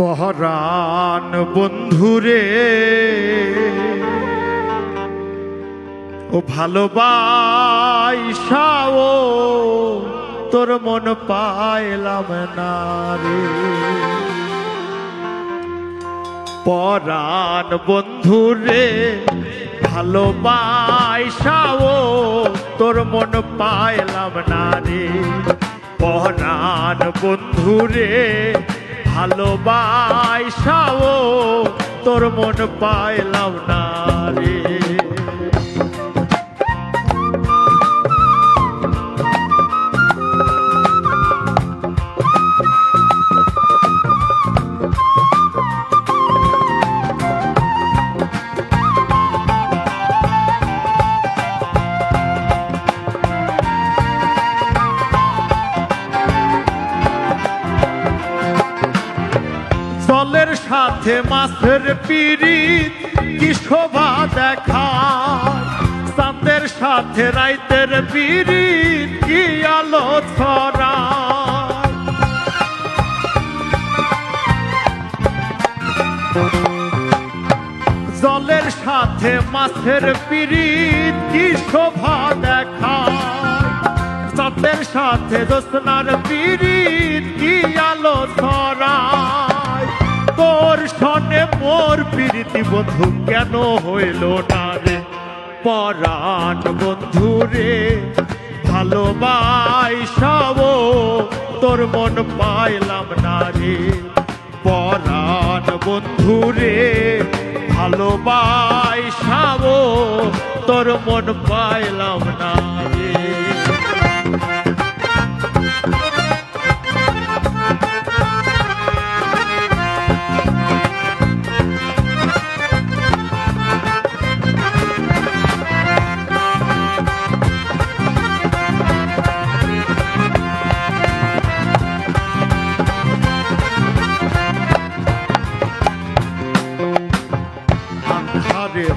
পহরান বন্ধুরে, ও ভালোবাসাও তোর মন পাইলাম না রে। পরাণ বন্ধুরে, ভালোবাসাও তোর মন পাইলাম না রে। পরাণ বন্ধুরে ভালোবাসাও তোর মন পাইলাম না রে। জলের সাথে মাছের পিরিত কি শোভা দেখা চাঁদের সাথে রাইতের পিরিত কি আলো ছড়া জলের সাথে মাছের পিরিত কি শোভা দেখা চাঁদের সাথে দোসনার পিরিত সনে মোর প্রীতি বন্ধু কেন হইল না রে? পরাণ বন্ধু রে ভালোবাসাব তোর মন পাইলাম না রে। পরাণ বন্ধু রে ভালোবাসাব তোর মন পাইলাম না রে।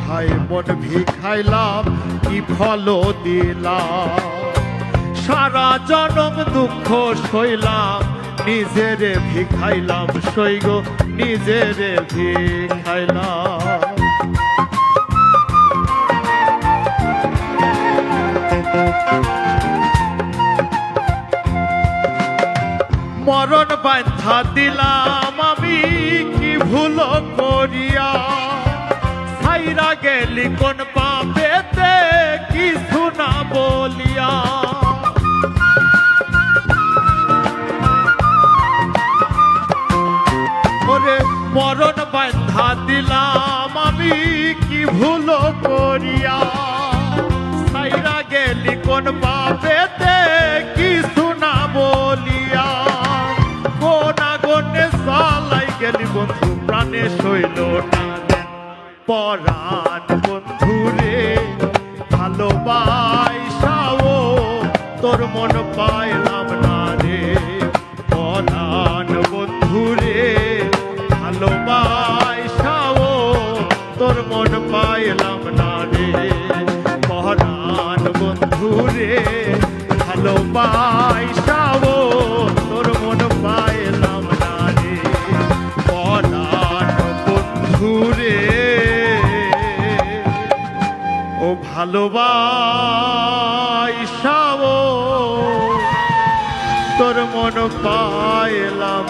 হাই মন ভিখাইলাম কি ফল দিলাম? সারা জনম দুঃখ সইলাম, নিজেরে ভিখাইলাম সইগ নিজেরে ভিখাইলাম। মরণ বান্ধা দিলাম আমি, কি ভুল করিয়া গেলি কোন পাপেতে? কিছু না বলিয়া। ওরে মরণ বান্ধা দিলাম আমি কি ভুল পরাণ বন্ধু রে ভালোবাসাও, তোর মন পাইলাম না রে। পরাণ বন্ধু রে ভালোবাসাও, তোর মন পাইলাম না রে। পরাণ বন্ধু রে ভালোবাসাব তোর মন পায় লাভ